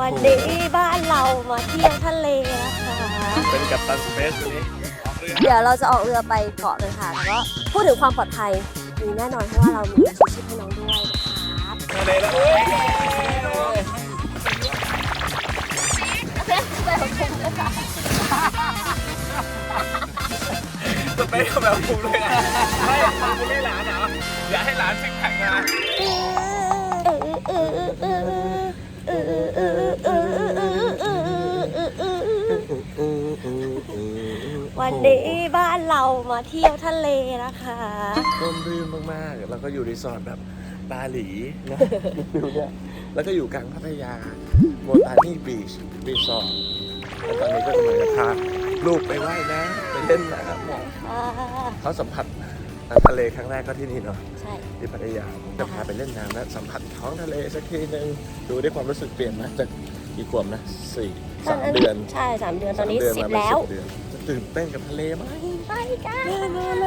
วันนี้บ้านเรามาเที่ยวทะเลนะคะเป็นกัปตันสเปซวันนี้ออกเรือเดี๋ยวเราจะออกเรือไปเกาะเลยค่ะแล้วก็พูดถึงความปลอดภัยมีแน่นอนเพราะว่าเรามีชูชีพให้น้องด้วยนะครับทะเลแล้วเว้ยสเปซกับแบบภูมิเลยนะไม่ภูมิไม่หลานเหรออย่าให้หลานซิกแพคนะ วันนี้บ้านเรามาเที่ยวทะเลนะคะร่มรื่นมากๆ แล้วก็อยู่รีสอร์ทแบบบาหลีนะฟิลเนี่ยแล้วก็อยู่กลางพัทยาโมตานี่บีชรีสอร์ทแล้วตอนนี้ก็กำลังจะพาลูกไปว่ายน้ำไปเล่นน้ำค่ะเขาสัมผัส ทะเลครั้งแรกก็ที่นี่เนาะใช่ ที่พัทยาผมจะพาไปเล่นน้ำและสัมผัสท้องทะเลสักทีหนึ่งดูได้ความรู้สึกเปลี่ยนมาจากกี่ขวบนะสี่สามเดือนใช่สามเดือนตอนนี้สามเดืสิบมาเป็นแล้วเดือนจะตื่นเต้นกับทะเลไหมไปกันเล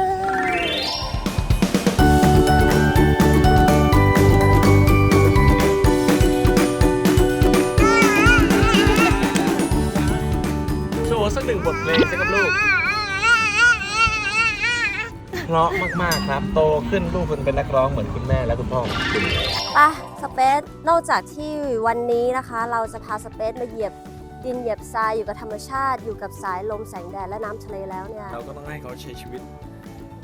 ย ราะมากๆครับ โตขึ้นลูกคุณเป็นนักร้องเหมือนคุณแม่และคุณพ่อของคุณไปสเปซนอกจากที่วันนี้นะคะ เราจะพาสเปซมาเหยียบดินเหยียบทรายอยู่กับธรรมชาติอยู่กับสายลมแสงแดดและน้ำทะเลแล้วเนี่ย เราก็ต้องให้เขาใช้ชีวิต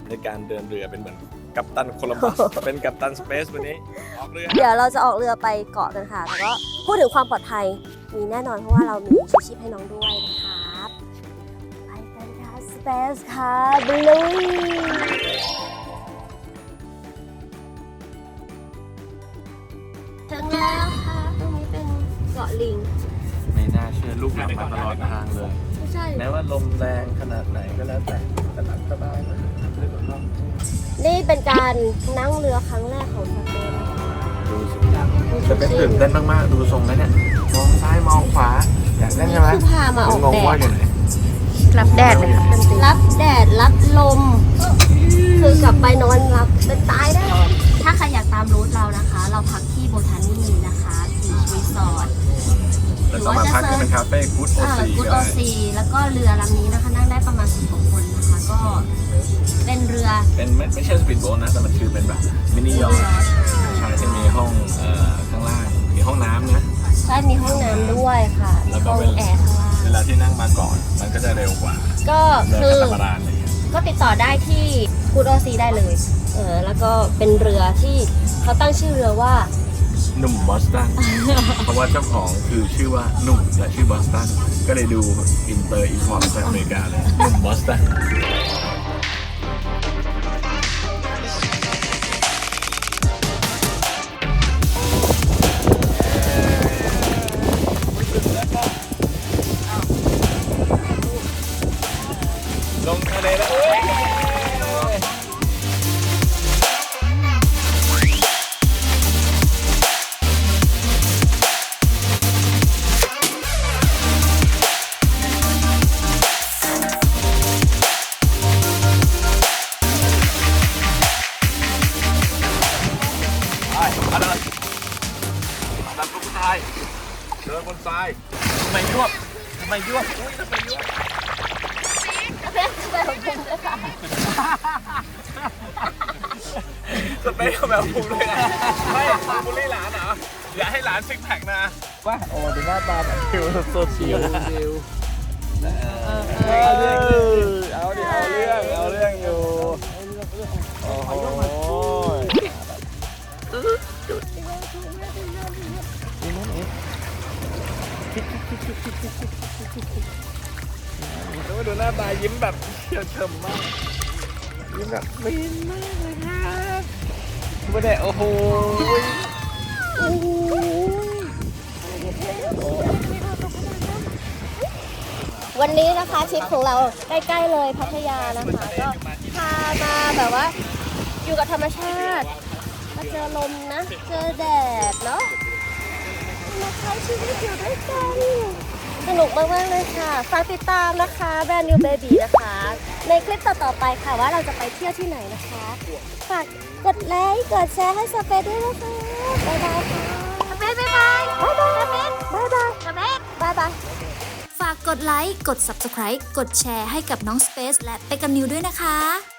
ในการเดินเรือเป็นเหมือนกัปตันโคลัมบัส เป็นกัปตันสเปซวันนี้ออกเรือ เดี๋ยวเราจะออกเรือไปเกาะกันค่ะแล้วก็พูดถึงความปลอดภัยมีแน่นอนเพราะว่าเรามีชูชีพให้น้องด้วยนะครับไป กันค่ะสเปซค่ะบลุยถึงแล้วค่ะตรงนี้เป็นเกาะลิง ไม่น่าเชื่อลูกหลับมาตลอดทางเลย ไม่ใช่ แม้ว่าลมแรงขนาดไหนก็แล้วแต่แต่หลับสบายมากเรื่องของเรานี่เป็นการนั่งเรือครั้งแรกของสเปนดูสิจะเป็นตื่นเต้นมากๆ ดูทรงแล้วเนี่ย มองซ้ายมองขวา อยากเล่นใช่ไหมคือพามาออกงงแดว่าด อยู่ไหนรั บแดดเลยครับรับแดดรับลม คือกลับไปนอนรับเป็นตายได้ถ้าใครอยากตามรูทเรานะคะ เราพักที่โบทานีนะคะบีชรีสอร์ทแล้วก็มาพักที่เป็นคาเฟ่กู๊ดโอซีกูดก็โอได้ซีแล้วก็เรือลำนี้นะคะนั่งได้ประมาณสิบกว่าคนนะคะ ก็เป็นเรือ เป็นไม่ไม่ใช่สปีดโบ๊ทนะ แต่มันคือเป็นแบบมินิยอทใช่จะมีห้องเอ่อข้างล่างมีห้องน้ำนะใช่มีห้องน้ำด้วยค่ะแล้วก็ห้องเป็นแอร์ ที่นั่งมาก่อน มันก็จะเร็วกว่าก็เรือคือคาตามาราอะไรอย่างเงี้ยก็ติดต่อได้ที่กูดโอซีได้เลย เออ แล้วก็เป็นเรือที่เขาตั้งชื่อเรือว่า หนุ่มบอสตัน เพราะว่าเจ้าของคือชื่อว่าหนุ่มและชื่อบอสตัน ก็เลยดูอินเตอร์อินพอร์ตจากอเมริกาเลยหนุ่มบอสตัน ลงทะเลแล้วเว้ยไมาเลยดันลูกทรายเดินบนทรายทำไมยวบทำไมยวบอุ้ยทำไมยวบ สเปคแบบภูมิเลยนะไม่บูลลี่หลานเหรออย่าให้หลานซิกแพคนะว่าโอ้ดูหน้าตาแบบคิวโซเชียลเอาเรื่องเอาดิเอาเรื่องเอาเรื่องอยู่โอ้โหแล้วมาดู หน้าตายิ้มแบบเฉียวเฉิมมาก ยิ้มแบบฟินมากเลยครับไม่ได้โอ้โหโอ้โหวันนี้นะคะทริปของเราใกล้ๆเลยพัทยานะคะก็พามาแบบว่า อยู่กับธรรมชาติมาเจอลมนะ เจอแดดเนาะมาใช้ชีวิตอยู่ด้วยกัน สนุกมากๆเลยค่ะ ฝากติดตามนะคะแบรนด์ New Baby นะคะ ในคลิปต่อๆไปค่ะว่าเราจะไปเที่ยวที่ไหนนะคะ ฝากกดไลค์ กดแชร์ให้สเปซด้วยนะคะ บ๊ายบายค่ะสเปซบ๊ายบายบ๊ายบายสเปซบ๊ายบายไปฝากกดไลค์ กด Subscribe กดแชร์ให้กับน้อง Space และไปกับนิวด้วยนะคะ